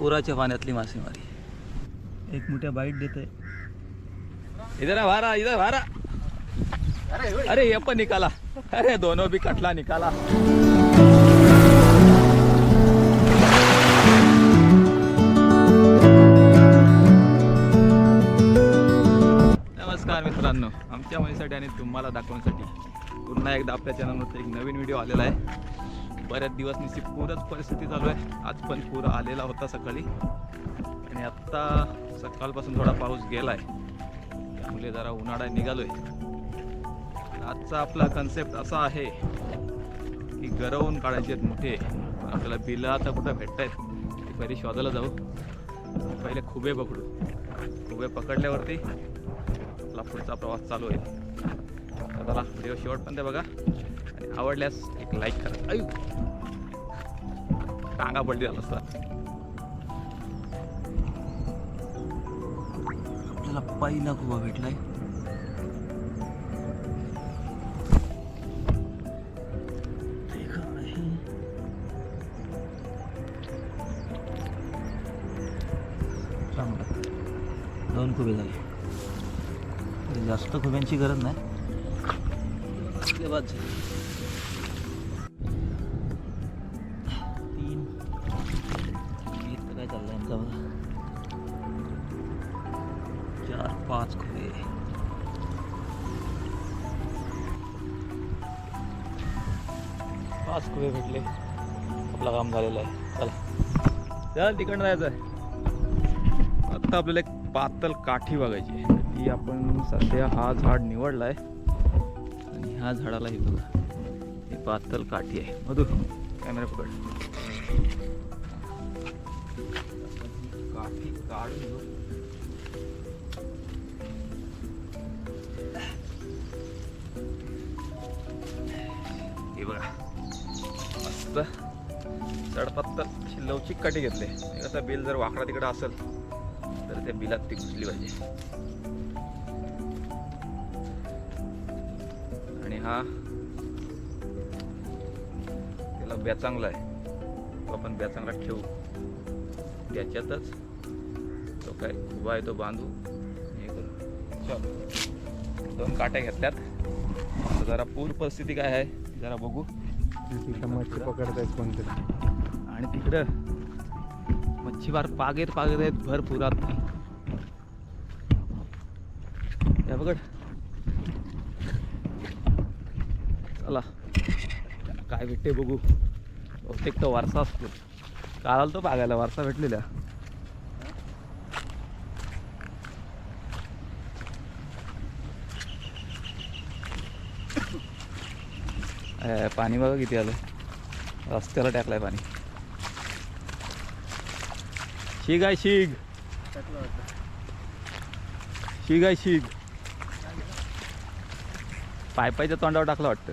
पुराच्या पाण्यातली मासेमारी. एक मोठ्या बाईट देत आहे. इधर आ, वारा इधर वारा अरे ये पण निकाला. अरे दोनों भी कटला निकाला. नमस्कार मित्रांनो. आमच्या मुलीसाठी आणि तुम्हाला दाखवण्यासाठी पुन्हा एकदा आपल्या चॅनलवरती एक नवीन व्हिडिओ आलेला आहे. बऱ्याच दिवस निश्चित पूरच परिस्थिती चालू आहे. आज पण पूर आलेला होता सकाळी. आणि आत्ता सकाळपासून थोडा पाऊस गेला आहे त्यामुळे जरा उन्हाळा निघालो आहे आजचा आपला कन्सेप्ट असा आहे की गरवून काढायचे आहेत मोठे. आपल्याला बिलं आता कुठं भेटत आहेत ते पहिले शोधायला जाऊ. पहिले खुबे पकडू. खुबे पकडल्यावरती आपला पुढचा प्रवास चालू आहे. तर चला व्हिडिओ ते बघा. आवडल्यास एक लाईक करा. अयू टांगा पडली झाला असता आपल्याला पहिला खुबा भेटलाय. ते चांगलं. दोन खुबे झाले. जास्त खुब्यांची गरज नाही. बाद झाले. तीन। इथं काय चाललंय आमचा बघा चार पाच खुबे पाच खुबे भेटले आपलं काम झालेलं आहे। चला। चल तिकडनं जायचं आहे. आता आपल्याला एक पातळ काठी बघायची आहे. ती आपण सध्या हा झाड निवडला आहे ह्या झाडाला हे बघा. हे पातळ काठी आहे. मधू कॅमेरा पकड. काठी काढून हे बघा. मस्त. चढपत्तर अशी लवचिक काठी घेतले. कसं बिल जर वाकडा तिकडं असेल तर त्या बिलात ती घुसली पाहिजे. हा. त्याला ब्याचांगला आहे. तो आपण ब्याचांगला ठेवू. त्याच्यातच तो काय उभा आहे तो बांधू. हे करू. चल. दोन काट्या घेतल्यात. आता जरा पूर परिस्थिती काय आहे जरा बघू. मच्छी पकडतायत कोणतरी आणि तिकडं मच्छीमार पागेत पागेत आहेत भर पुरात या चला. काय भेटते बघू. बहुतेक तो वारसा असतो. काल तो बागायला वारसा भेटलेला. पाणी बघा किती आलं. रस्त्याला टाकलंय पाणी. शिग आहे शिग. शिग आहे शिग. पायपायच्या तोंडावर टाकलं वाटतं.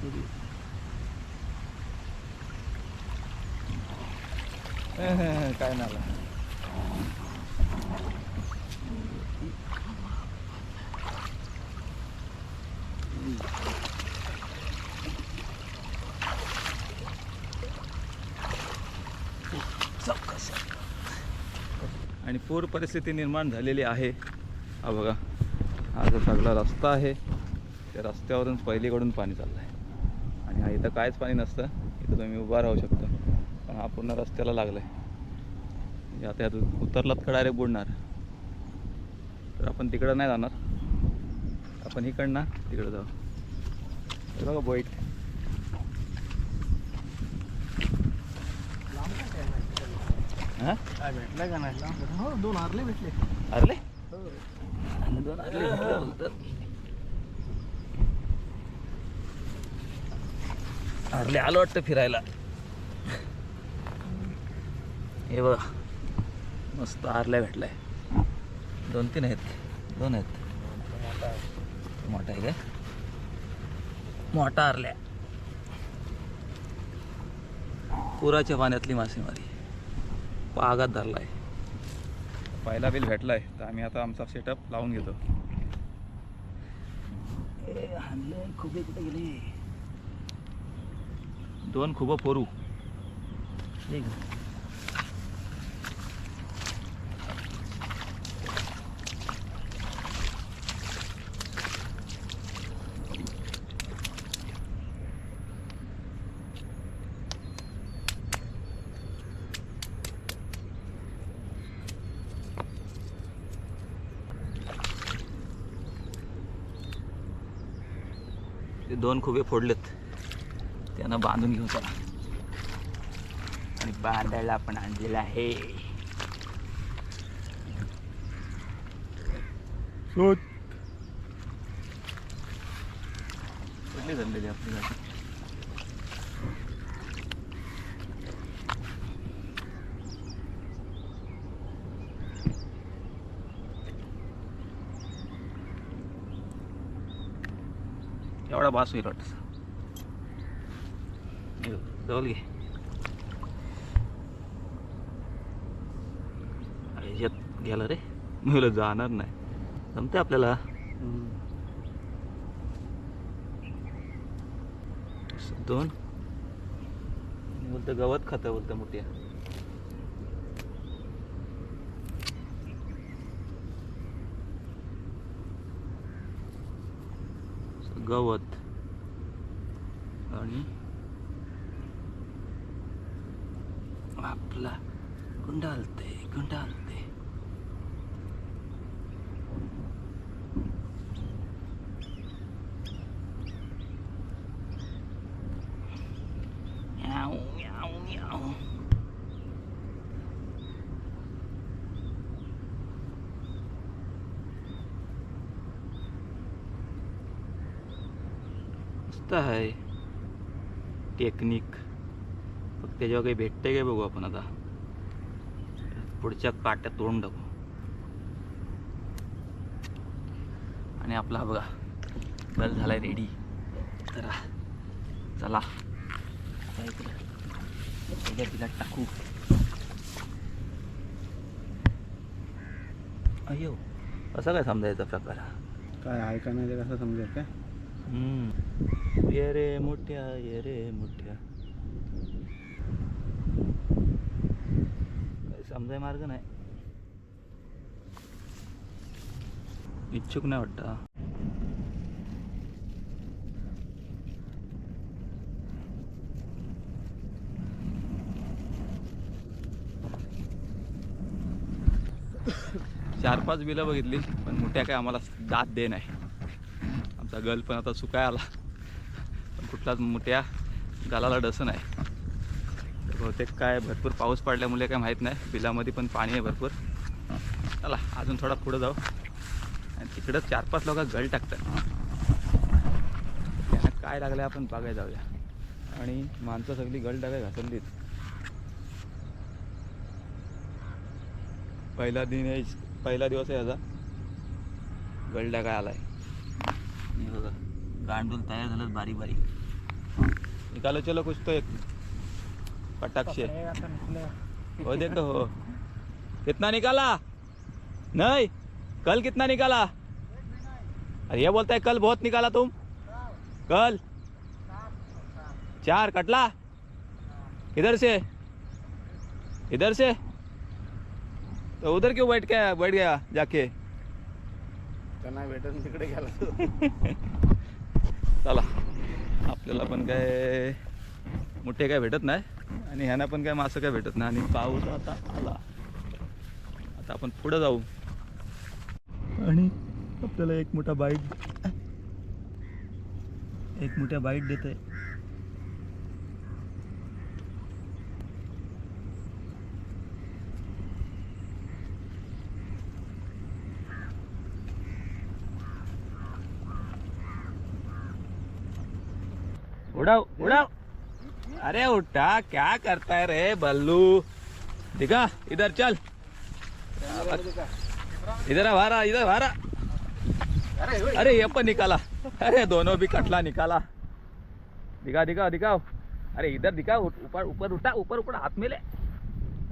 कुठं काय नाला. आणि पूर परिस्थिती निर्माण झालेली आहे. हा बघा. हा जो सगळा रस्ता आहे त्या रस्त्यावरून पहिलीकडून पाणी चाललं आहे हा इथं काहीच पाणी नसतं. इथं तुम्ही उभा राहू शकता. पण हा पूर्ण रस्त्याला लागला आहे म्हणजे आता यात उतरलात का डायरेक्ट बुडणार? तर आपण तिकडं नाही जाणार. आपण इकडनं तिकडं जाऊ. हे बघा बोईट हां? काय भेटलं का नाही? हो दोन हारले भेटले. अरले दोन अरले भेटले बोलतात आरले आलो वाटतं फिरायला. हे बघा मस्त आरल्या भेटलाय. दोन तीन आहेत दोन आहेत. मोठा आहे काय मोठा आरल्या. पुराच्या पाण्यातली मासेमारी. पागात धरलाय. पहिला बिल भेटलाय तर आम्ही आता आमचा सेटअप लावून घेतो. खुबे कुठे गेले? दोन खुबं फोरू ठीक आहे. ते दोन खुबे फोडलेत त्यांना बांधून घेऊ चला. आणि बांधायला आपण आणलेलं आहे. शोध. कुठली धरलेली आपली गाडी एवढा बास होईल वाटतं बघ, जवळ घे याच्यात गेला रे. मी म्हणलं जाणार नाही. जमते आपल्याला? दोन. बोलतं गवत खातं बोलतं मोठ्या. गवत. आणि? आपला गुंडालते गुंडालते म्याऊ म्याऊ मस्त आहे टेक्निक त्याच्यावर काही भेटते काय बघू आपण आता? पुढच्या काट्यात तोडून टाकू. आणि आपला बघा गल झालाय रेडी तर चला. तिला टाकू. अयो असा काय समजायचा प्रकार? काय आहे का नाही ते कसं समजेल काय? हम्म. ये रे मोठ्या ये रे मोठ्या. समजाय मार्ग नाही. इच्छुक नाही वाटतं चार पाच बिलं बघितली पण मोठ्या काय आम्हाला दात दे नाही. आमचा गल पण आता सुकाय आला. पण कुठलाच मोठ्या गालाला डस नाही. बहुतेक काय भरपूर पाऊस पडल्यामुळे काय माहीत नाही. बिलामध्ये पण पाणी आहे भरपूर. चला अजून थोडा पुढं जाऊ. आणि तिकडं चार पाच लोक गळ टाकतात. त्यांना काय लागलं आपण बघायला जाऊया. आणि माणसं सगळी गळ टाकाय घासलीत पहिला दिन आहे पहिला दिवस आहे याचा. गल टाकाय आलाय. बघा गांडूल तयार झालं बारीक बारीक. निकालो चलो कुछ तो एक पटाक से हो देखो हो. कितना निकाला? नहीं? कल कितना निकाला? अरे ये बोलता है कल बहुत निकाला तुम। कल? चार कटला? किधर से। इधर से। तो उधर क्यों बैठ के बैठ गया जाके? तिकडे गेला चला आपल्याला पण काय मोठे काय भेटत नाही आणि ह्यांना पण काय मासं काय भेटत नाही. आणि पाऊस आता आला. आता आपण पुढं जाऊ. आणि आपल्याला एक मोठा बाईट एक मोठ्या बाईट देत आहे उडाव उडाव. अरे उठा क्या करता है रे बल्लू? दिखा इधर चल। इधर भारा इधर भारा अरे ये पण निकाला। अरे दोनों भी कटला निकाला। दिखा दिखा दिखाओ। अरे इधर दिखा उठ- ऊपर ऊपर उठा ऊपर ऊपर हात मेले।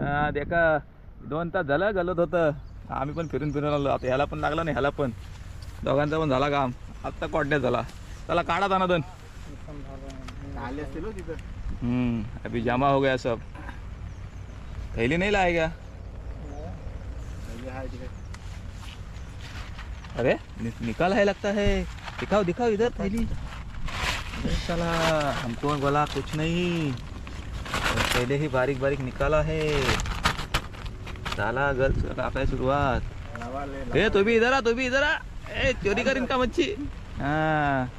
हा, देखा दोन तास झालं गलत होतं। आम्ही पण फिरून फिरून आलो. आता ह्याला पण लागला नाही ह्याला पण. दोघांचा पण झाला काम. आत्ता कॉडण्यात झाला. त्याला काढा जाणं दोन आले असतील हो तिथं. हम्म अभी जमा हो गया सब। थैली नहीं लाएगा. अरे नि, निकाल है लगता है। दिखाओ दिखाओ इधर थैली। साला हमको बोला कुछ नहीं। पहले ही बारीक बारीक निकाला है। साला गल आता है शुरुआत। ए तू भी इधर आ तू भी इधर आ। ए चोरी कर इनका मच्छी। हाँ।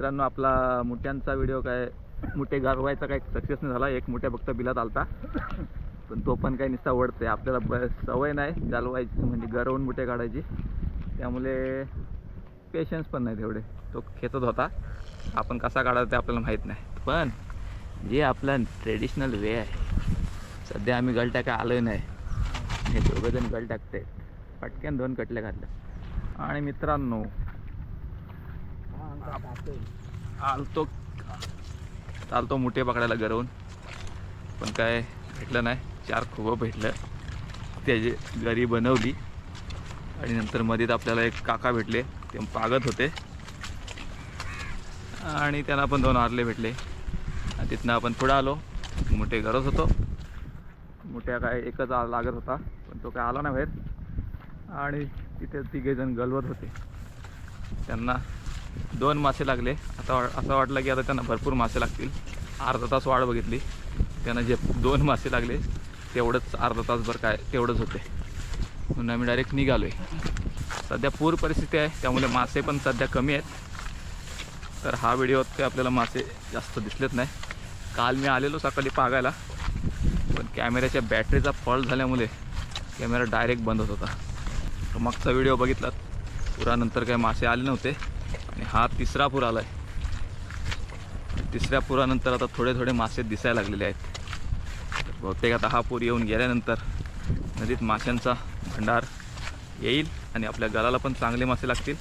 मित्रांनो आपला मुठ्यांचा व्हिडिओ काय मुठे गारवायचा काय सक्सेस नाही झाला. एक मुठ्या फक्त बिलात आलता. पण तो पण काही नुसता ओढते आपल्याला ब सवय नाही गालवायची म्हणजे गरवून मुठे काढायची. त्यामुळे पेशन्स पण नाही तेवढे तो खेचत होता. आपण कसा काढायचा ते आपल्याला माहीत नाही. पण जे आपला ट्रेडिशनल वे आहे सध्या आम्ही गल टाका आलोय नाही. हे दोघंजण गल टाकते पटक्यान दोन कटले घातले आणि मित्रांनो आलतो चालतो मुठे पकडायला गरवून पण काय भेटलं नाही. चार खूप भेटलं. त्याची घरी बनवली. आणि नंतर मध्येच आपल्याला एक काका भेटले. ते पागत होते. आणि त्यांना पण दोन आरले भेटले. आणि तिथनं आपण पुढं आलो. मोठे गरज होतो. मोठ्या काय एकच लागत होता. पण तो काय आला नाही बाहेर. आणि तिथे तिघेजण गलवत होते. त्यांना दोन मासे लागले. आता वा- असं वाटलं की आता त्यांना भरपूर मासे लागतील. अर्धा तास वाढ बघितली. त्यांना जे दोन मासे लागले तेवढंच अर्धा तासभर काय तेवढंच होते. म्हणून आम्ही डायरेक्ट निघालो आहे सध्या पूर परिस्थिती आहे त्यामुळे मासे पण सध्या कमी आहेत. तर हा व्हिडिओ ते आपल्याला मासे जास्त दिसलेत नाही. काल मी आलेलो सकाळी पागायला. पण कॅमेऱ्याच्या बॅटरीचा फॉल्ट झाल्यामुळे कॅमेरा डायरेक्ट बंद होत होता. तर मागचा व्हिडिओ बघितलात. पुरानंतर काही मासे आले नव्हते. हा तिसरा पूर आला आहे तिसऱ्या पुरानंतर आता थोडे थोडे मासे दिसायला लागलेले आहेत. बहुतेक आता हा पूर येऊन गेल्यानंतर नदीत माशांचा भंडार येईल आणि आपल्या गलाला पण चांगले मासे लागतील.